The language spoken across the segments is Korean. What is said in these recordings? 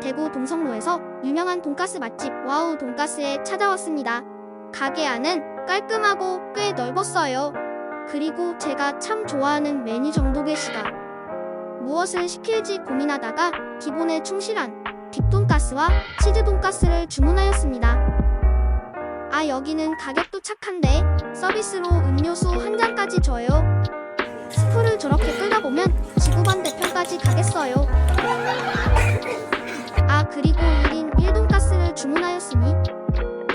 대구 동성로에서 유명한 돈가스 맛집 와우 돈가스에 찾아왔습니다. 가게 안은 깔끔하고 꽤 넓었어요. 그리고 제가 참 좋아하는 메뉴 정도 계시다. 무엇을 시킬지 고민하다가 기본에 충실한 딥돈가스와 치즈 돈가스를 주문하였습니다. 아 여기는 가격도 착한데 서비스로 음료수 한 잔까지 줘요. 스프를 저렇게 끓다 보면 지구 반대편까지 가겠어요. 아 그리고 1인 1돈가스를 주문하였으니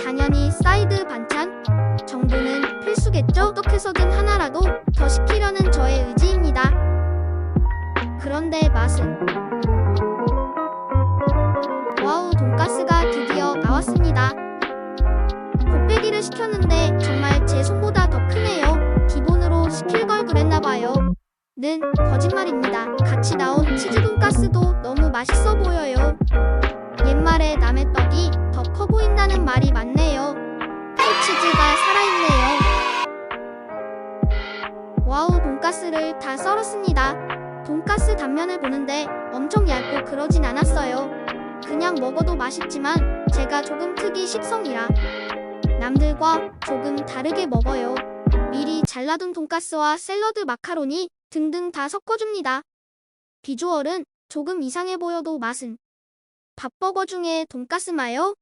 당연히 사이드 반찬 정도는 필수겠죠? 어떻게서든 하나라도 더 시키려는 저의 의지입니다. 그런데 맛은 와우 돈가스가 드디어 나왔습니다. 곱빼기를 시켰는데 정말 제 손보다 더 크네요. 기본으로 시킬 걸 그랬나봐요. 는 거짓말입니다. 같이 나온 치즈 돈가스도 너무 맛있어 보여요. 옛말에 남의 떡이 더 커 보인다는 말이 맞네요. 치즈가 살아있네요. 와우 돈가스를 다 썰었습니다. 돈가스 단면을 보는데 엄청 얇고 그러진 않았어요. 그냥 먹어도 맛있지만 제가 조금 특이 식성이라 남들과 조금 다르게 먹어요. 미리 잘라둔 돈가스와 샐러드 마카로니 등등 다 섞어줍니다. 비주얼은 조금 이상해 보여도 맛은 밥버거 중에 돈가스 마요?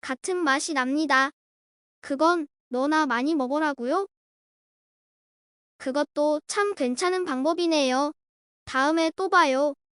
같은 맛이 납니다. 그건 너나 많이 먹으라고요? 그것도 참 괜찮은 방법이네요. 다음에 또 봐요.